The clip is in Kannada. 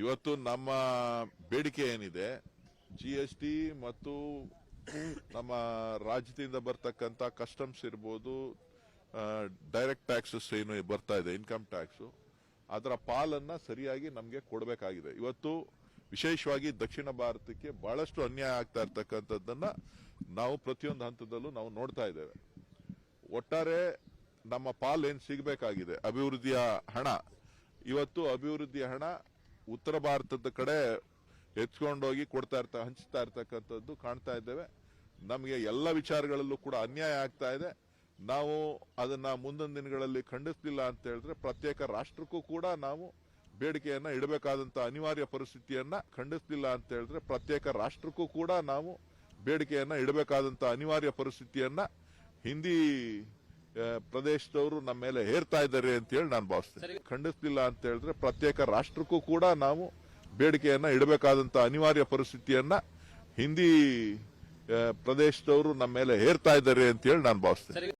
ಇವತ್ತು ನಮ್ಮ ಬೇಡಿಕೆ ಏನಿದೆ ಜಿ ಎಸ್ ಟಿ ಮತ್ತು ನಮ್ಮ ರಾಜ್ಯದಿಂದ ಬರ್ತಕ್ಕಂಥ ಕಸ್ಟಮ್ಸ್ ಇರ್ಬೋದು ಡೈರೆಕ್ಟ್ ಟ್ಯಾಕ್ಸಸ್ ಏನು ಬರ್ತಾ ಇದೆ ಇನ್ಕಮ್ ಟ್ಯಾಕ್ಸ್ ಅದರ ಪಾಲನ್ನ ಸರಿಯಾಗಿ ನಮಗೆ ಕೊಡಬೇಕಾಗಿದೆ. ಇವತ್ತು ವಿಶೇಷವಾಗಿ ದಕ್ಷಿಣ ಭಾರತಕ್ಕೆ ಬಹಳಷ್ಟು ಅನ್ಯಾಯ ಆಗ್ತಾ ಇರ್ತಕ್ಕಂಥದ್ದನ್ನ ನಾವು ಪ್ರತಿಯೊಂದು ಹಂತದಲ್ಲೂ ನಾವು ನೋಡ್ತಾ ಇದ್ದೇವೆ. ಒಟ್ಟಾರೆ ನಮ್ಮ ಪಾಲ್ ಏನು ಸಿಗಬೇಕಾಗಿದೆ? ಅಭಿವೃದ್ಧಿಯ ಹಣ. ಇವತ್ತು ಅಭಿವೃದ್ಧಿಯ ಹಣ ಉತ್ತರ ಭಾರತದ ಕಡೆ ಹೆಚ್ಕೊಂಡೋಗಿ ಕೊಡ್ತಾ ಇರ್ತಾ, ಹಂಚ್ತಾ ಇರ್ತಕ್ಕಂಥದ್ದು ಕಾಣ್ತಾ ಇದ್ದೇವೆ. ನಮಗೆ ಎಲ್ಲ ವಿಚಾರಗಳಲ್ಲೂ ಕೂಡ ಅನ್ಯಾಯ ಆಗ್ತಾ ಇದೆ. ನಾವು ಅದನ್ನ ಮುಂದಿನ ದಿನಗಳಲ್ಲಿ ಖಂಡಿಸಲಿಲ್ಲ ಅಂತ ಹೇಳಿದ್ರೆ ಪ್ರತ್ಯೇಕ ರಾಷ್ಟ್ರಕ್ಕೂ ಕೂಡ ನಾವು ಬೇಡಿಕೆಯನ್ನ ಇಡಬೇಕಾದಂತ ಅನಿವಾರ್ಯ ಪರಿಸ್ಥಿತಿಯನ್ನ ಖಂಡಿಸಲಿಲ್ಲ ಅಂತ ಹೇಳಿದ್ರೆ ಪ್ರತ್ಯೇಕ ರಾಷ್ಟ್ರಕ್ಕೂ ಕೂಡ ನಾವು ಬೇಡಿಕೆಯನ್ನ ಇಡಬೇಕಾದಂತ ಅನಿವಾರ್ಯ ಪರಿಸ್ಥಿತಿಯನ್ನ ಹಿಂದಿ ಪ್ರದೇಶದವರು ನಮ್ಮ ಮೇಲೆ ಹೇರ್ತಾ ಇದ್ದಾರೆ ಅಂತ ಹೇಳಿ ನಾನು ಭಾವಿಸ್ತೇನೆ. ಖಂಡಿಸ್ಲಿಲ್ಲ ಅಂತ ಹೇಳಿದ್ರೆ ಪ್ರತ್ಯೇಕ ರಾಷ್ಟ್ರಕ್ಕೂ ಕೂಡ ನಾವು ಬೇಡಿಕೆಯನ್ನ ಇಡಬೇಕಾದಂತ ಅನಿವಾರ್ಯ ಪರಿಸ್ಥಿತಿಯನ್ನ ಹಿಂದಿ ಪ್ರದೇಶದವರು ನಮ್ಮ ಮೇಲೆ ಹೇರ್ತಾ ಇದ್ದಾರೆ ಅಂತ ಹೇಳಿ ನಾನು ಭಾವಿಸ್ತೇನೆ.